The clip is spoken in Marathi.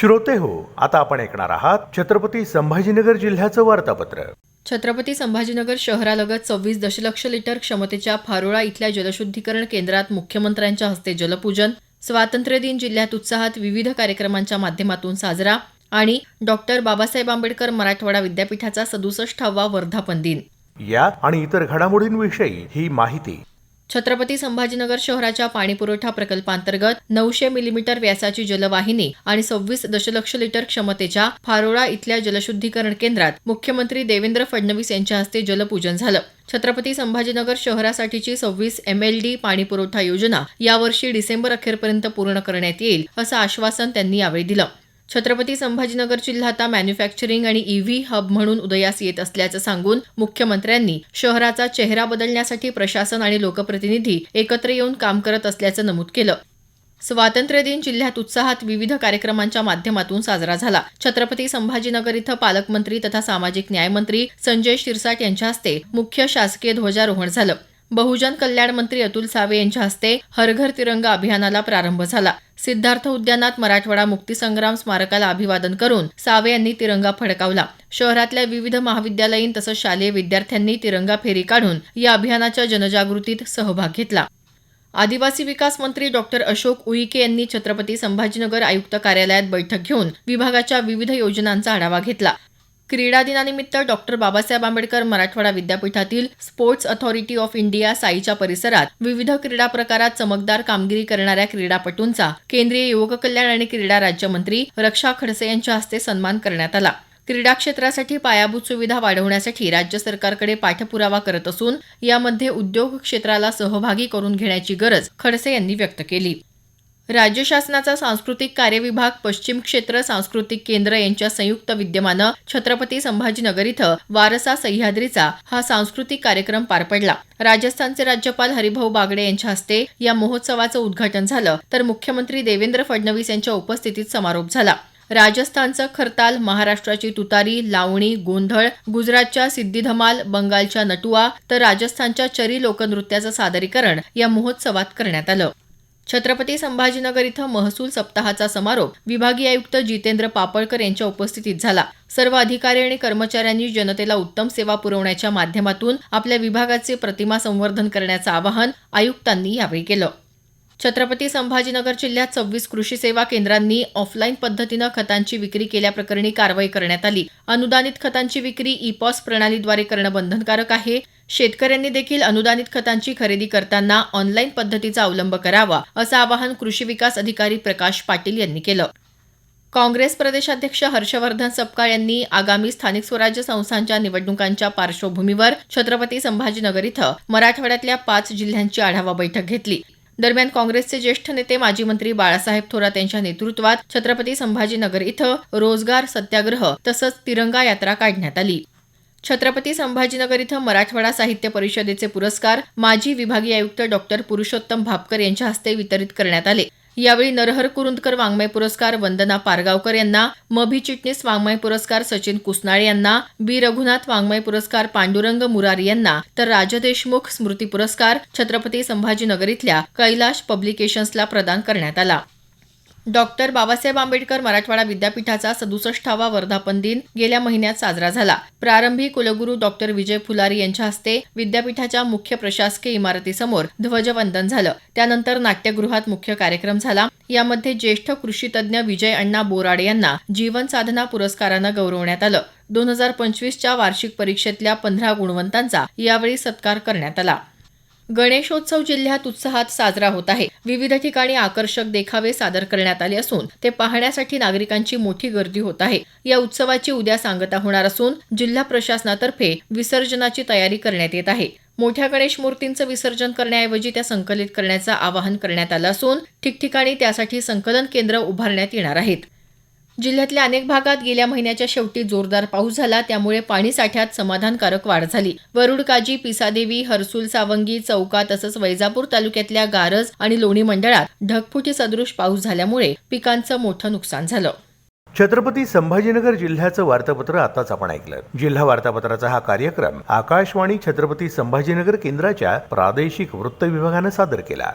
श्रोते हो. आता आपण ऐकणार आहात छत्रपती संभाजीनगर जिल्ह्याचं वार्तापत्र. छत्रपती संभाजीनगर शहरालगत सव्वीस दशलक्ष लिटर क्षमतेच्या फारोळा इथल्या जलशुद्धीकरण केंद्रात मुख्यमंत्र्यांच्या हस्ते जलपूजन स्वातंत्र्य दिन जिल्ह्यात उत्साहात विविध कार्यक्रमांच्या माध्यमातून साजरा आणि डॉक्टर बाबासाहेब आंबेडकर मराठवाडा विद्यापीठाचा सदुसष्टावा वर्धापन दिन. या आणि इतर घडामोडींविषयी ही माहिती. छत्रपती संभाजीनगर शहराच्या पाणीपुरवठा प्रकल्पांतर्गत नऊशे मिलीमीटर व्यासाची जलवाहिनी आणि सव्वीस दशलक्ष लिटर क्षमतेच्या फारोळा इथल्या जलशुद्धीकरण केंद्रात मुख्यमंत्री देवेंद्र फडणवीस यांच्या हस्ते जलपूजन झालं. छत्रपती संभाजीनगर शहरासाठीची सव्वीस एमएलडी पाणीपुरवठा योजना यावर्षी डिसेंबर अखेरपर्यंत पूर्ण करण्यात येईल असं आश्वासन त्यांनी यावेळी दिलं. छत्रपती संभाजीनगर जिल्हा आता मॅन्युफॅक्चरिंग आणि ईव्ही हब म्हणून उदयास येत असल्याचं सांगून मुख्यमंत्र्यांनी शहराचा चेहरा बदलण्यासाठी प्रशासन आणि लोकप्रतिनिधी एकत्र येऊन काम करत असल्याचं नमूद केलं. स्वातंत्र्य दिन जिल्ह्यात उत्साहात विविध कार्यक्रमांच्या माध्यमातून साजरा झाला. छत्रपती संभाजीनगर इथं पालकमंत्री तथा सामाजिक न्यायमंत्री संजय शिरसाट यांच्या हस्ते मुख्य शासकीय ध्वजारोहण झालं. बहुजन कल्याण मंत्री अतुल सावे यांच्या हस्ते हर घर तिरंगा अभियानाला प्रारंभ झाला. सिद्धार्थ उद्यानात मराठवाडा मुक्तीसंग्राम स्मारकाला अभिवादन करून सावे यांनी तिरंगा फडकावला. शहरातल्या विविध महाविद्यालयीन तसंच शालेय विद्यार्थ्यांनी तिरंगा फेरी काढून या अभियानाच्या जनजागृतीत सहभाग घेतला. आदिवासी विकास मंत्री डॉक्टर अशोक उईके यांनी छत्रपती संभाजीनगर आयुक्त कार्यालयात बैठक घेऊन विभागाच्या विविध योजनांचा आढावा घेतला. क्रीडा दिनानिमित्त डॉक्टर बाबासाहेब आंबेडकर मराठवाडा विद्यापीठातील स्पोर्ट्स अथॉरिटी ऑफ इंडिया साईच्या परिसरात विविध क्रीडा प्रकारात चमकदार कामगिरी करणाऱ्या क्रीडापटूंचा केंद्रीय युवक कल्याण आणि क्रीडा राज्यमंत्री रक्षा खडसे यांच्या हस्ते सन्मान करण्यात आला. क्रीडा क्षेत्रासाठी पायाभूत सुविधा वाढवण्यासाठी राज्य सरकारकडे पाठपुरावा करत असून यामध्ये उद्योग क्षेत्राला सहभागी करून घेण्याची गरज खडसे यांनी व्यक्त केली. राज्य शासनाचा सांस्कृतिक कार्य विभाग पश्चिम क्षेत्र सांस्कृतिक केंद्र यांच्या संयुक्त विद्यमानं छत्रपती संभाजीनगर इथं वारसा सह्याद्रीचा हा सांस्कृतिक कार्यक्रम पार पडला. राजस्थानचे राज्यपाल हरिभाऊ बागडे यांच्या हस्ते या महोत्सवाचं उद्घाटन झालं. तर मुख्यमंत्री देवेंद्र फडणवीस यांच्या उपस्थितीत समारोप झाला. राजस्थानचं खरताल महाराष्ट्राची तुतारी लावणी गोंधळ गुजरातच्या सिद्धी धमाल बंगालच्या नटुआ तर राजस्थानच्या चरी लोकनृत्याचं सादरीकरण या महोत्सवात करण्यात आलं. छत्रपती संभाजीनगर इथं महसूल सप्ताहाचा समारोप विभागीय आयुक्त जितेंद्र पापळकर यांच्या उपस्थितीत झाला. सर्व अधिकारी आणि कर्मचाऱ्यांनी जनतेला उत्तम सेवा पुरवण्याच्या माध्यमातून आपल्या विभागाचे प्रतिमा संवर्धन करण्याचं आवाहन आयुक्तांनी यावेळी केलं. छत्रपती संभाजीनगर जिल्ह्यात सव्वीस कृषी सेवा केंद्रांनी ऑफलाईन पद्धतीनं खतांची विक्री केल्याप्रकरणी कारवाई करण्यात आली. अनुदानित खतांची विक्री ई पॉस प्रणालीद्वारे करणं बंधनकारक आहे. शेतकऱ्यांनी देखील अनुदानित खतांची खरेदी करताना ऑनलाईन पद्धतीचा अवलंब करावा असं आवाहन कृषी विकास अधिकारी प्रकाश पाटील यांनी केलं. काँग्रेस प्रदेशाध्यक्ष हर्षवर्धन सपकाळ यांनी आगामी स्थानिक स्वराज्य संस्थांच्या निवडणुकांच्या पार्श्वभूमीवर छत्रपती संभाजीनगर इथं मराठवाड्यातल्या पाच जिल्ह्यांची आढावा बैठक घेतली. दरम्यान काँग्रेसचे ज्येष्ठ नेते माजी मंत्री बाळासाहेब थोरात यांच्या नेतृत्वात छत्रपती संभाजीनगर इथं रोजगार सत्याग्रह तसंच तिरंगा यात्रा काढण्यात आली. छत्रपती संभाजीनगर इथं मराठवाडा साहित्य परिषदेचे पुरस्कार माजी विभागीय आयुक्त डॉक्टर पुरुषोत्तम भापकर यांच्या हस्ते वितरित करण्यात आले. यावेळी नरहर कुरुंदकर वाङ्मय पुरस्कार वंदना पारगावकर यांना म भी चिटणीस वाङ्मय पुरस्कार सचिन कुसनाळे यांना बी. रघुनाथ वाङ्मय पुरस्कार पांडुरंग मुरारी यांना तर राज देशमुख स्मृती पुरस्कार छत्रपती संभाजीनगर इथल्या कैलाश पब्लिकेशन्सला प्रदान करण्यात आला. डॉक्टर बाबासाहेब आंबेडकर मराठवाडा विद्यापीठाचा सदुसष्टावा वर्धापन दिन गेल्या महिन्यात साजरा झाला. प्रारंभी कुलगुरू डॉक्टर विजय फुलारी यांच्या हस्ते विद्यापीठाच्या मुख्य प्रशासकीय इमारतीसमोर ध्वजवंदन झालं. त्यानंतर नाट्यगृहात मुख्य कार्यक्रम झाला. यामध्ये ज्येष्ठ कृषीतज्ञ विजय अण्णा बोराडे यांना जीवन साधना पुरस्कारानं गौरवण्यात आलं. दोन हजार पंचवीसच्या वार्षिक परीक्षेतल्या पंधरा गुणवंतांचा यावेळी सत्कार करण्यात आला. गणेशोत्सव जिल्ह्यात उत्साहात साजरा होत आहे. विविध ठिकाणी आकर्षक देखावे सादर करण्यात आले असून ते पाहण्यासाठी नागरिकांची मोठी गर्दी होत आहे. या उत्सवाची उद्या सांगता होणार असून जिल्हा प्रशासनातर्फे विसर्जनाची तयारी करण्यात येत आहे. मोठ्या गणेश मूर्तींचं विसर्जन करण्याऐवजी त्या संकलित करण्याचं आवाहन करण्यात आलं असून ठिकठिकाणी त्यासाठी संकलन केंद्र उभारण्यात येणार आहेत. जिल्ह्यातल्या अनेक भागात गेल्या महिन्याच्या शेवटी जोरदार पाऊस झाला. त्यामुळे पाणी साठ्यात समाधानकारक वाढ झाली. वरुड काजी पिसादेवी हर्सुल सावंगी चौका तसंच वैजापूर तालुक्यातल्या गारज आणि लोणी मंडळात ढगफुटी सदृश पाऊस झाल्यामुळे पिकांचं मोठं नुकसान झालं. छत्रपती संभाजीनगर जिल्ह्याचं वार्तापत्र आताच आपण ऐकलं. जिल्हा वार्तापत्राचा हा कार्यक्रम आकाशवाणी छत्रपती संभाजीनगर केंद्राच्या प्रादेशिक वृत्त विभागानं सादर केला.